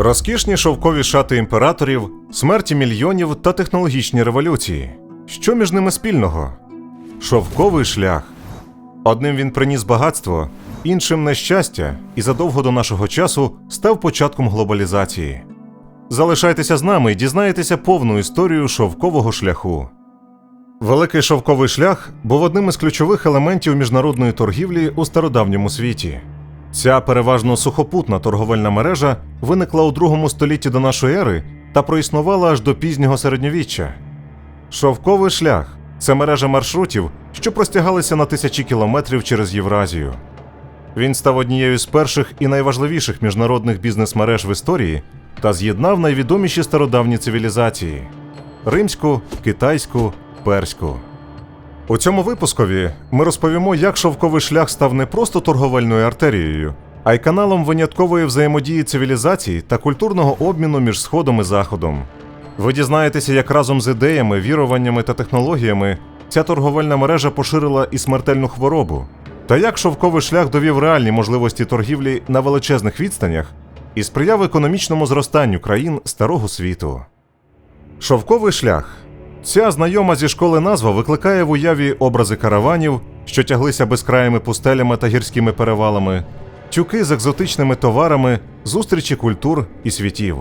Розкішні шовкові шати імператорів, смерті мільйонів та технологічні революції. Що між ними спільного? Шовковий шлях. Одним він приніс багатство, іншим нещастя, і задовго до нашого часу став початком глобалізації. Залишайтеся з нами і дізнаєтеся повну історію шовкового шляху. Великий шовковий шлях був одним із ключових елементів міжнародної торгівлі у стародавньому світі. Ця переважно сухопутна торговельна мережа виникла у другому столітті до нашої ери та проіснувала аж до пізнього середньовіччя. Шовковий шлях це мережа маршрутів, що простягалися на тисячі кілометрів через Євразію. Він став однією з перших і найважливіших міжнародних бізнес-мереж в історії та з'єднав найвідоміші стародавні цивілізації римську, китайську, перську. У цьому випускові ми розповімо, як шовковий шлях став не просто торговельною артерією, а й каналом виняткової взаємодії цивілізацій та культурного обміну між Сходом і Заходом. Ви дізнаєтеся, як разом з ідеями, віруваннями та технологіями ця торговельна мережа поширила і смертельну хворобу, та як шовковий шлях довів реальні можливості торгівлі на величезних відстанях і сприяв економічному зростанню країн Старого світу. Шовковий шлях Ця знайома зі школи назва викликає в уяві образи караванів, що тяглися безкраїми пустелями та гірськими перевалами, тюки з екзотичними товарами, зустрічі культур і світів.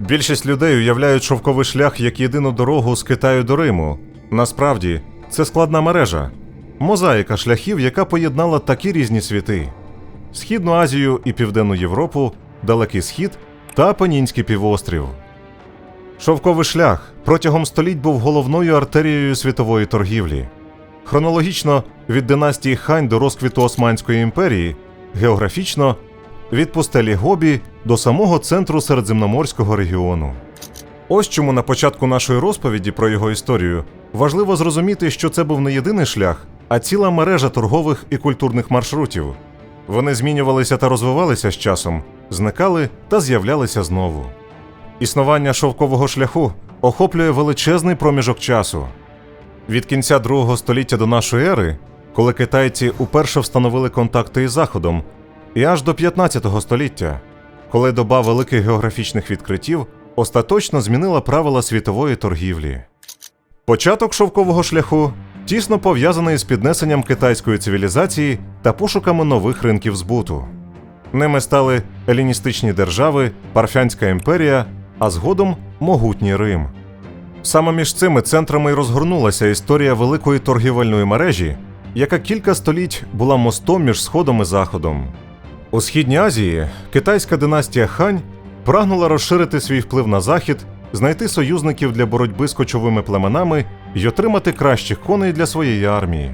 Більшість людей уявляють шовковий шлях як єдину дорогу з Китаю до Риму. Насправді, це складна мережа, мозаїка шляхів, яка поєднала такі різні світи: Східну Азію і Південну Європу, Далекий Схід та Панінський півострів. Шовковий шлях протягом століть був головною артерією світової торгівлі. Хронологічно від династії Хань до розквіту Османської імперії, географічно від пустелі Гобі до самого центру Середземноморського регіону. Ось чому на початку нашої розповіді про його історію важливо зрозуміти, що це був не єдиний шлях, а ціла мережа торгових і культурних маршрутів. Вони змінювалися та розвивалися з часом, зникали та з'являлися знову. Існування шовкового шляху охоплює величезний проміжок часу. Від кінця другого століття до нашої ери, коли китайці уперше встановили контакти із Заходом, і аж до 15 століття, коли доба великих географічних відкриттів остаточно змінила правила світової торгівлі. Початок шовкового шляху тісно пов'язаний з піднесенням китайської цивілізації та пошуками нових ринків збуту. Ними стали еліністичні держави, Парфянська імперія, а згодом могутній Рим. Саме між цими центрами й розгорнулася історія великої торгівельної мережі, яка кілька століть була мостом між Сходом і Заходом. У Східній Азії китайська династія Хань прагнула розширити свій вплив на захід, знайти союзників для боротьби з кочовими племенами й отримати кращих коней для своєї армії.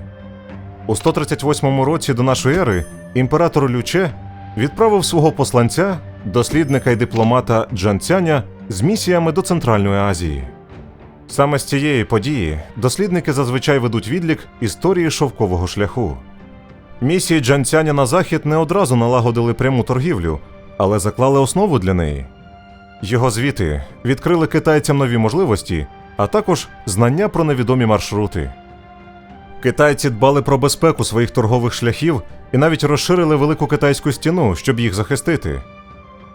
У 138 році до нашої ери імператор Люче відправив свого посланця, дослідника й дипломата Джанцяня з місіями до Центральної Азії. Саме з цієї події дослідники зазвичай ведуть відлік історії шовкового шляху. Місії Джанцяня на захід не одразу налагодили пряму торгівлю, але заклали основу для неї. Його звіти відкрили китайцям нові можливості, а також знання про невідомі маршрути. Китайці дбали про безпеку своїх торгових шляхів і навіть розширили велику китайську стіну, щоб їх захистити.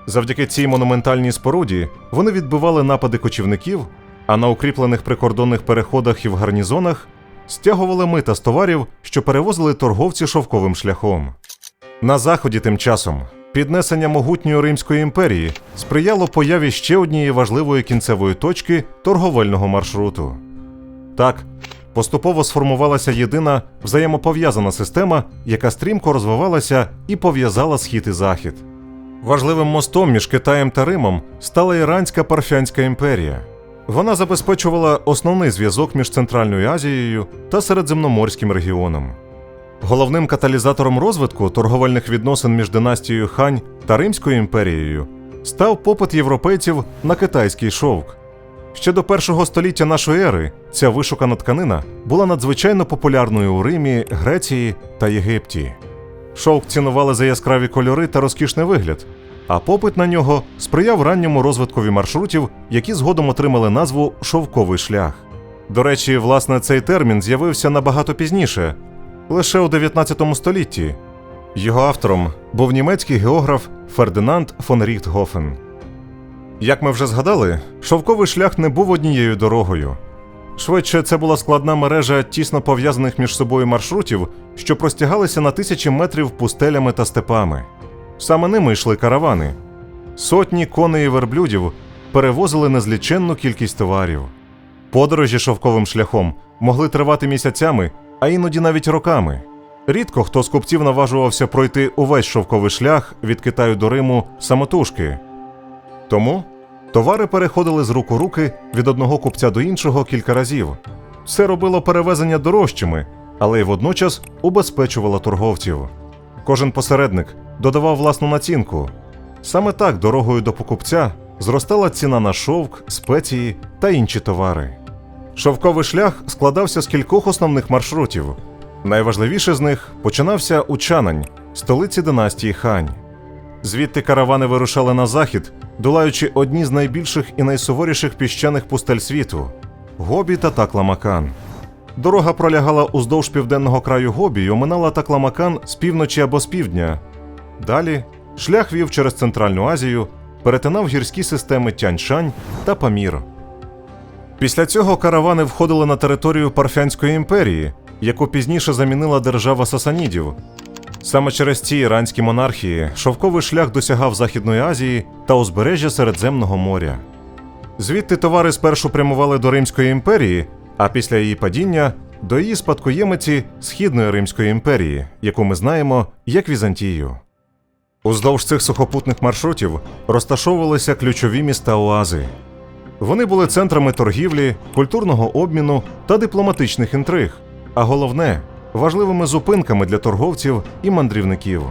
Завдяки цій монументальній споруді вони відбивали напади кочівників, а на укріплених прикордонних переходах і в гарнізонах стягували мита з товарів, що перевозили торговці шовковим шляхом. На заході тим часом піднесення могутньої Римської імперії сприяло появі ще однієї важливої кінцевої точки торговельного маршруту. Так, поступово сформувалася єдина взаємопов'язана система, яка стрімко розвивалася і пов'язала схід і захід. Важливим мостом між Китаєм та Римом стала Іранська Парфянська імперія. Вона забезпечувала основний зв'язок між Центральною Азією та Середземноморським регіоном. Головним каталізатором розвитку торговельних відносин між династією Хань та Римською імперією став попит європейців на китайський шовк. Ще до першого століття нашої ери ця вишукана тканина була надзвичайно популярною у Римі, Греції та Єгипті. Шовк цінували за яскраві кольори та розкішний вигляд, а попит на нього сприяв ранньому розвиткові маршрутів, які згодом отримали назву шовковий шлях. До речі, власне, цей термін з'явився набагато пізніше, лише у 19 столітті. Його автором був німецький географ Фердинанд фон Ріхтгофен. Як ми вже згадали, шовковий шлях не був однією дорогою. Швидше, це була складна мережа тісно пов'язаних між собою маршрутів, що простягалися на тисячі метрів пустелями та степами. Саме ними йшли каравани. Сотні коней і верблюдів перевозили незліченну кількість товарів. Подорожі шовковим шляхом могли тривати місяцями, а іноді навіть роками. Рідко хто з купців наважувався пройти увесь шовковий шлях від Китаю до Риму самотужки. Тому товари переходили з рук у руки від одного купця до іншого кілька разів. Це робило перевезення дорожчими, але й водночас убезпечувало торговців. Кожен посередник додавав власну націнку. Саме так дорогою до покупця зростала ціна на шовк, спеції та інші товари. Шовковий шлях складався з кількох основних маршрутів. Найважливіший з них починався у Чанань, столиці династії Хань. Звідти каравани вирушали на захід, долаючи одні з найбільших і найсуворіших піщаних пустель світу Гобі та Такламакан. Дорога пролягала уздовж південного краю Гобі і оминала Такламакан з півночі або з півдня. Далі шлях вів через Центральну Азію, перетинав гірські системи Тяньшань та Памір. Після цього каравани входили на територію Парфянської імперії, яку пізніше замінила держава Сасанідів. Саме через ці іранські монархії шовковий шлях досягав Західної Азії та узбережжя Середземного моря. Звідти товари спершу прямували до Римської імперії, а після її падіння до її спадкоємиці Східної Римської імперії, яку ми знаємо як Візантію. Уздовж цих сухопутних маршрутів розташовувалися ключові міста Оази. Вони були центрами торгівлі, культурного обміну та дипломатичних інтриг, а головне важливими зупинками для торговців і мандрівників.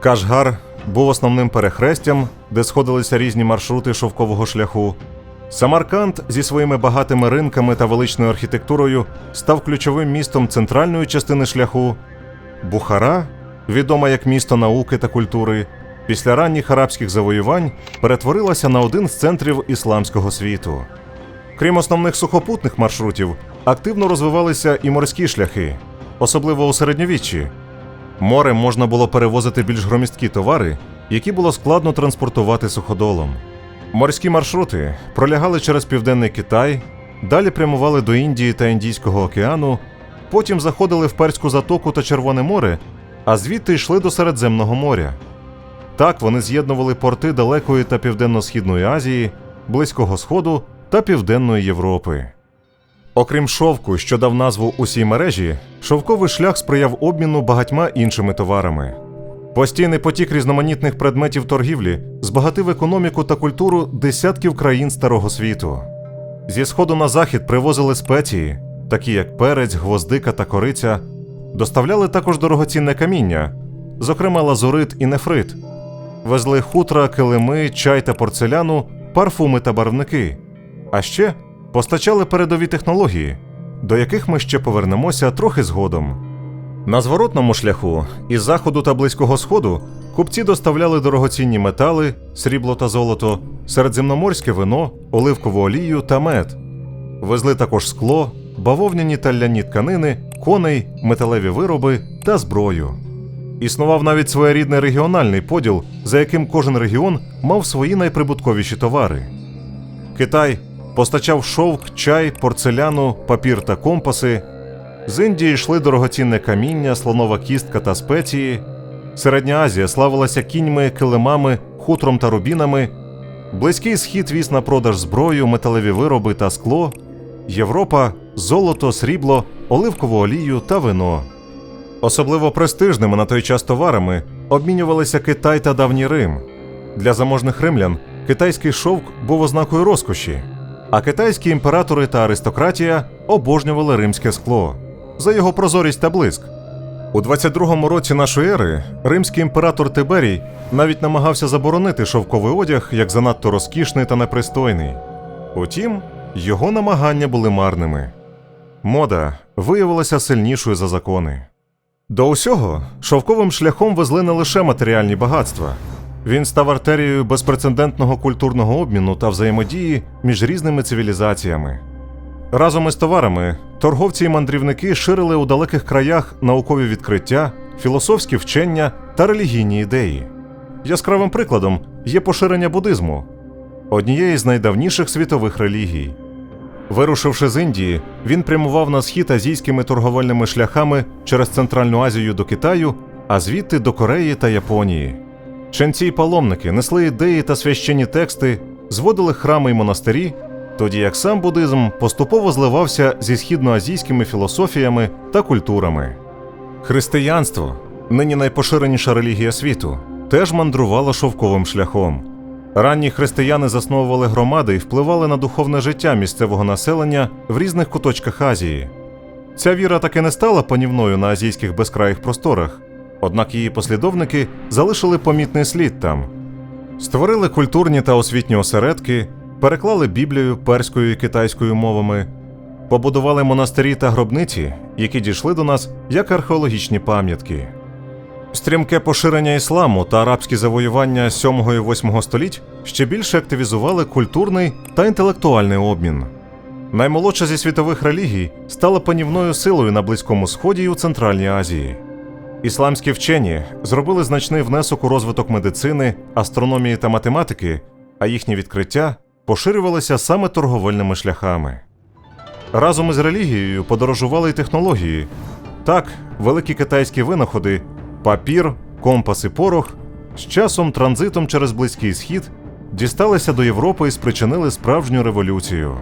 Кашгар був основним перехрестям, де сходилися різні маршрути шовкового шляху. Самарканд зі своїми багатими ринками та величною архітектурою став ключовим містом центральної частини шляху. Бухара, відома як місто науки та культури, після ранніх арабських завоювань перетворилася на один з центрів ісламського світу. Крім основних сухопутних маршрутів, активно розвивалися і морські шляхи, особливо у середньовіччі. Морем можна було перевозити більш громісткі товари, які було складно транспортувати суходолом. Морські маршрути пролягали через південний Китай, далі прямували до Індії та Індійського океану, потім заходили в Перську затоку та Червоне море, а звідти йшли до Середземного моря. Так вони з'єднували порти далекої та південно-східної Азії, Близького Сходу та Південної Європи. Окрім шовку, що дав назву усій мережі, шовковий шлях сприяв обміну багатьма іншими товарами. Постійний потік різноманітних предметів торгівлі збагатив економіку та культуру десятків країн Старого світу. Зі сходу на захід привозили спеції, такі як перець, гвоздика та кориця, доставляли також дорогоцінне каміння, зокрема лазурит і нефрит, везли хутра, килими, чай та порцеляну, парфуми та барвники. А ще постачали передові технології, до яких ми ще повернемося трохи згодом. На зворотному шляху із заходу та близького сходу купці доставляли дорогоцінні метали, срібло та золото, середземноморське вино, оливкову олію та мед. Везли також скло, бавовняні та ляні тканини, коней, металеві вироби та зброю. Існував навіть своєрідний регіональний поділ, за яким кожен регіон мав свої найприбутковіші товари. Китай постачав шовк, чай, порцеляну, папір та компаси. З Індії йшли дорогоцінне каміння, слонова кістка та спеції. Середня Азія славилася кіньми, килимами, хутром та рубінами. Близький схід віз на продаж зброю, металеві вироби та скло. Європа золото, срібло, оливкову олію та вино. Особливо престижними на той час товарами обмінювалися Китай та давній Рим. Для заможних римлян китайський шовк був ознакою розкоші, а китайські імператори та аристократія обожнювали римське скло за його прозорість та блиск. У 22-му році нашої ери римський імператор Тиберій навіть намагався заборонити шовковий одяг як занадто розкішний та непристойний. Утім, його намагання були марними. Мода виявилася сильнішою за закони. До усього шовковим шляхом везли не лише матеріальні багатства. Він став артерією безпрецедентного культурного обміну та взаємодії між різними цивілізаціями. Разом із товарами торговці і мандрівники ширили у далеких краях наукові відкриття, філософські вчення та релігійні ідеї. Яскравим прикладом є поширення буддизму. однієї з найдавніших світових релігій. Вирушивши з Індії, він прямував на схід азійськими торговельними шляхами через Центральну Азію до Китаю, а звідти до Кореї та Японії. Ченці й паломники несли ідеї та священні тексти, зводили храми й монастирі, тоді як сам буддизм поступово зливався зі східноазійськими філософіями та культурами. Християнство, нині найпоширеніша релігія світу, теж мандрувало шовковим шляхом. Ранні християни засновували громади і впливали на духовне життя місцевого населення в різних куточках Азії. Ця віра таки не стала панівною на азійських безкраїх просторах, однак її послідовники залишили помітний слід там. Створили культурні та освітні осередки, переклали Біблію перською і китайською мовами, побудували монастирі та гробниці, які дійшли до нас як археологічні пам'ятки. Стрімке поширення ісламу та арабські завоювання 7 і 8 століть ще більше активізували культурний та інтелектуальний обмін. Наймолодша зі світових релігій стала панівною силою на Близькому Сході і у Центральній Азії. Ісламські вчені зробили значний внесок у розвиток медицини, астрономії та математики, а їхні відкриття поширювалися саме торговельними шляхами. Разом із релігією подорожували й технології. Так, великі китайські винаходи, папір, компас і порох з часом транзитом через Близький Схід дісталися до Європи і спричинили справжню революцію.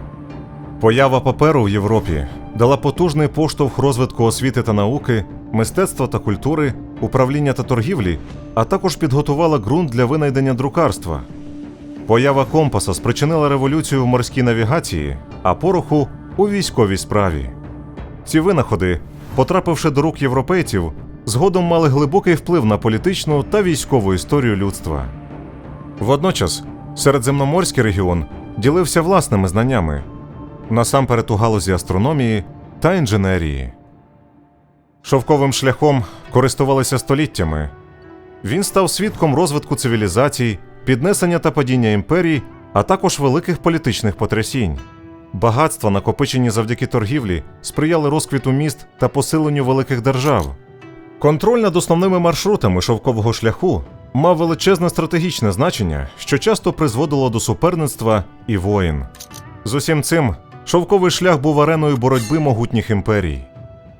Поява паперу в Європі дала потужний поштовх розвитку освіти та науки, мистецтва та культури, управління та торгівлі, а також підготувала ґрунт для винайдення друкарства. Поява компаса спричинила революцію в морській навігації, а пороху у військовій справі. Ці винаходи, потрапивши до рук європейців, згодом мали глибокий вплив на політичну та військову історію людства. Водночас, середземноморський регіон ділився власними знаннями, насамперед у галузі астрономії та інженерії. Шовковим шляхом користувалися століттями. Він став свідком розвитку цивілізацій, піднесення та падіння імперій, а також великих політичних потрясінь. Багатства, накопичені завдяки торгівлі, сприяли розквіту міст та посиленню великих держав. Контроль над основними маршрутами шовкового шляху мав величезне стратегічне значення, що часто призводило до суперництва і воїн. З усім цим шовковий шлях був ареною боротьби могутніх імперій.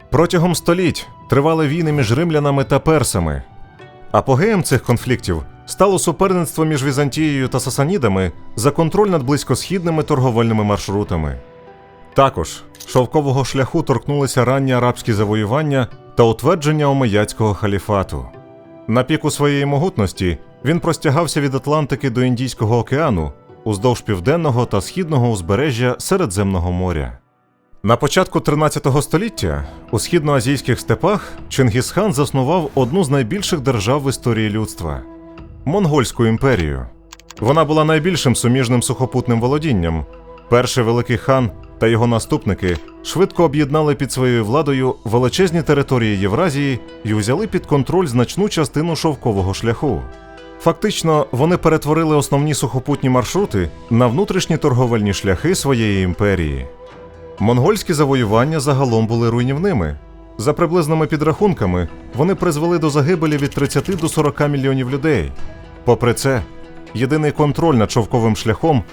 Протягом століть тривали війни між римлянами та персами. Апогеєм цих конфліктів стало суперництво між Візантією та Сасанідами за контроль над близькосхідними торговельними маршрутами. Також шовкового шляху торкнулися ранні арабські завоювання та утвердження омеяцького халіфату. На піку своєї могутності він простягався від Атлантики до Індійського океану уздовж південного та східного узбережжя Середземного моря. На початку 13 століття у східноазійських степах Чингісхан заснував одну з найбільших держав в історії людства Монгольську імперію. Вона була найбільшим суміжним сухопутним володінням. Перший великий хан та його наступники швидко об'єднали під своєю владою величезні території Євразії і взяли під контроль значну частину шовкового шляху. Фактично, вони перетворили основні сухопутні маршрути на внутрішні торговельні шляхи своєї імперії. Монгольські завоювання загалом були руйнівними. За приблизними підрахунками, вони призвели до загибелі від 30 до 40 мільйонів людей. Попри це, єдиний контроль над шовковим шляхом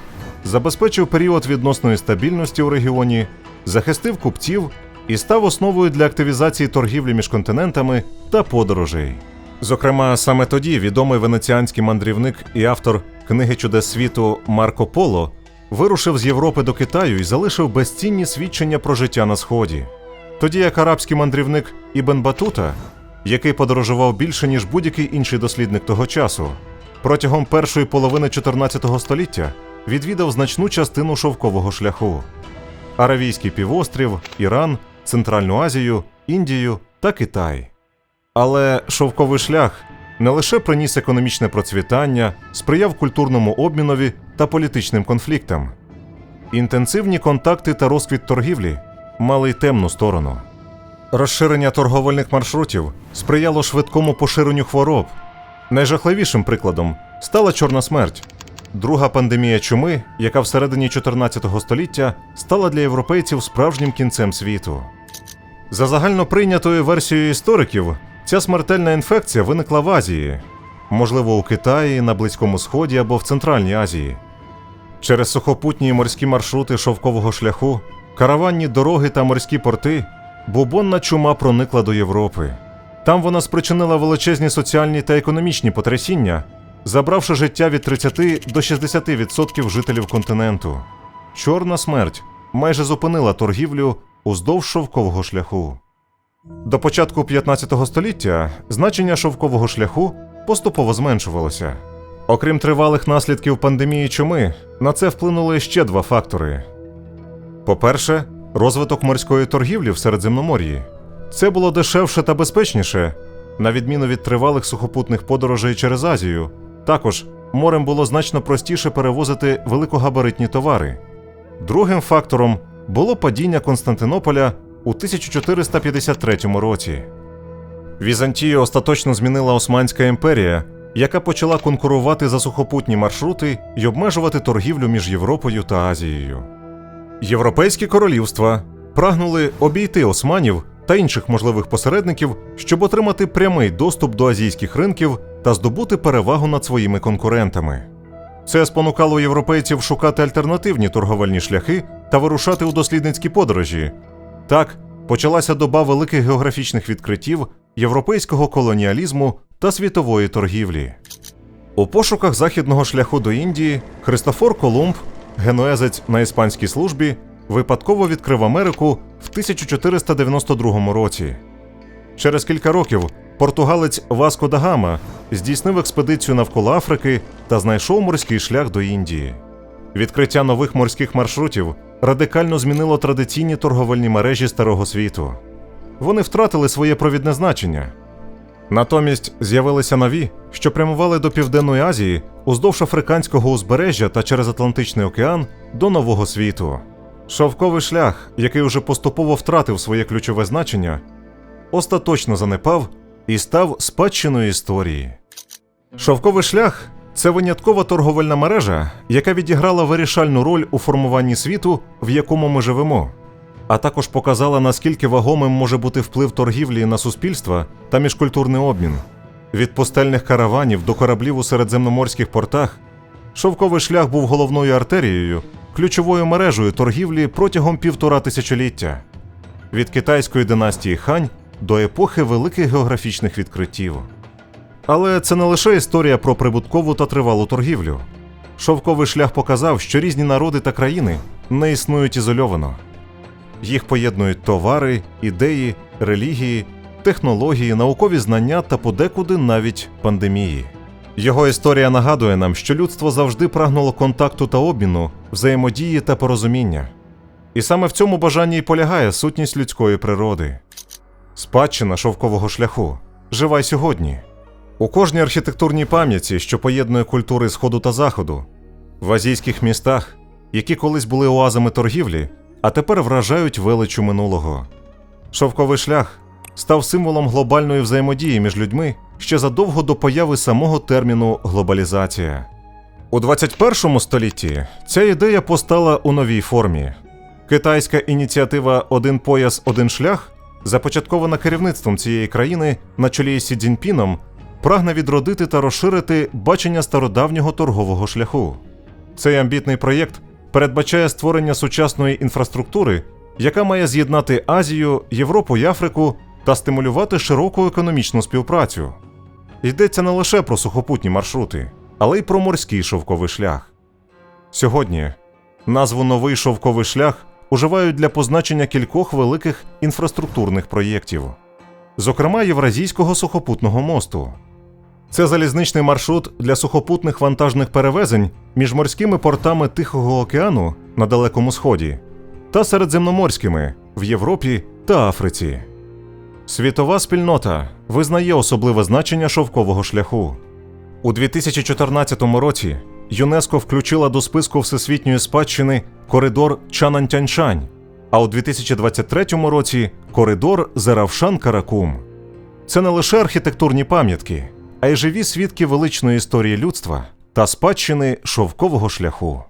забезпечив період відносної стабільності у регіоні, захистив купців і став основою для активізації торгівлі між континентами та подорожей. Зокрема, саме тоді відомий венеціанський мандрівник і автор книги чудес світу Марко Поло вирушив з Європи до Китаю і залишив безцінні свідчення про життя на сході. Тоді як арабський мандрівник Ібн Батута, який подорожував більше ніж будь-який інший дослідник того часу, протягом першої половини 14 століття відвідав значну частину шовкового шляху: Аравійський півострів, Іран, Центральну Азію, Індію та Китай. Але шовковий шлях не лише приніс економічне процвітання, сприяв культурному обмінові та політичним конфліктам. Інтенсивні контакти та розквіт торгівлі мали й темну сторону. Розширення торговельних маршрутів сприяло швидкому поширенню хвороб. Найжахливішим прикладом стала чорна смерть, друга пандемія чуми, яка всередині 14 століття стала для європейців справжнім кінцем світу. За загальноприйнятою версією істориків, ця смертельна інфекція виникла в Азії, можливо, у Китаї, на Близькому Сході або в Центральній Азії. Через сухопутні морські маршрути шовкового шляху, караванні дороги та морські порти, бубонна чума проникла до Європи. Там вона спричинила величезні соціальні та економічні потрясіння, забравши життя від 30 до 60% жителів континенту. Чорна смерть майже зупинила торгівлю уздовж шовкового шляху. До початку 15 століття значення шовкового шляху поступово зменшувалося. Окрім тривалих наслідків пандемії чуми, на це вплинули ще два фактори. По-перше, розвиток морської торгівлі в Середземномор'ї. Це було дешевше та безпечніше, на відміну від тривалих сухопутних подорожей через Азію. Також морем було значно простіше перевозити великогабаритні товари. Другим фактором було падіння Константинополя у 1453 році. Візантію остаточно змінила Османська імперія, яка почала конкурувати за сухопутні маршрути і обмежувати торгівлю між Європою та Азією. Європейські королівства прагнули обійти османів та інших можливих посередників, щоб отримати прямий доступ до азійських ринків та здобути перевагу над своїми конкурентами. Це спонукало європейців шукати альтернативні торговельні шляхи та вирушати у дослідницькі подорожі. Так почалася доба великих географічних відкриттів, європейського колоніалізму та світової торгівлі. У пошуках західного шляху до Індії Христофор Колумб, генуезець на іспанській службі, випадково відкрив Америку в 1492 році. Через кілька років португалець Васко да Гама здійснив експедицію навколо Африки та знайшов морський шлях до Індії. Відкриття нових морських маршрутів радикально змінило традиційні торговельні мережі Старого світу. Вони втратили своє провідне значення. Натомість з'явилися нові, що прямували до Південної Азії уздовж африканського узбережжя та через Атлантичний океан до Нового світу. Шовковий шлях, який уже поступово втратив своє ключове значення, остаточно занепав і став спадщиною історії. Шовковий шлях це виняткова торговельна мережа, яка відіграла вирішальну роль у формуванні світу, в якому ми живемо, а також показала, наскільки вагомим може бути вплив торгівлі на суспільства та міжкультурний обмін. Від пустельних караванів до кораблів у середземноморських портах шовковий шлях був головною артерією, ключовою мережею торгівлі протягом півтора тисячоліття від китайської династії Хань до епохи великих географічних відкриттів. Але це не лише історія про прибуткову та тривалу торгівлю. Шовковий шлях показав, що різні народи та країни не існують ізольовано. Їх поєднують товари, ідеї, релігії, технології, наукові знання та подекуди навіть пандемії. Його історія нагадує нам, що людство завжди прагнуло контакту та обміну, взаємодії та порозуміння. І саме в цьому бажанні й полягає сутність людської природи. Спадщина шовкового шляху жива й сьогодні. У кожній архітектурній пам'яті, що поєднує культури Сходу та Заходу, в азійських містах, які колись були оазами торгівлі, а тепер вражають величу минулого. Шовковий шлях став символом глобальної взаємодії між людьми ще задовго до появи самого терміну глобалізація. У 21 столітті ця ідея постала у новій формі. Китайська ініціатива Один пояс, один шлях, започаткована керівництвом цієї країни на чолі Сі Цзіньпіном, прагне відродити та розширити бачення стародавнього торгового шляху. Цей амбітний проєкт передбачає створення сучасної інфраструктури, яка має з'єднати Азію, Європу і Африку та стимулювати широку економічну співпрацю. Йдеться не лише про сухопутні маршрути, але й про морський шовковий шлях. Сьогодні назву новий шовковий шлях уживають для позначення кількох великих інфраструктурних проєктів, зокрема Євразійського сухопутного мосту. Це залізничний маршрут для сухопутних вантажних перевезень між морськими портами Тихого океану на Далекому Сході та середземноморськими в Європі та Африці. Світова спільнота визнає особливе значення шовкового шляху. У 2014 році ЮНЕСКО включила до списку всесвітньої спадщини коридор Чанантяньшань, а у 2023 році коридор Заравшан Каракум. Це не лише архітектурні пам'ятки, а й живі свідки величної історії людства та спадщини шовкового шляху.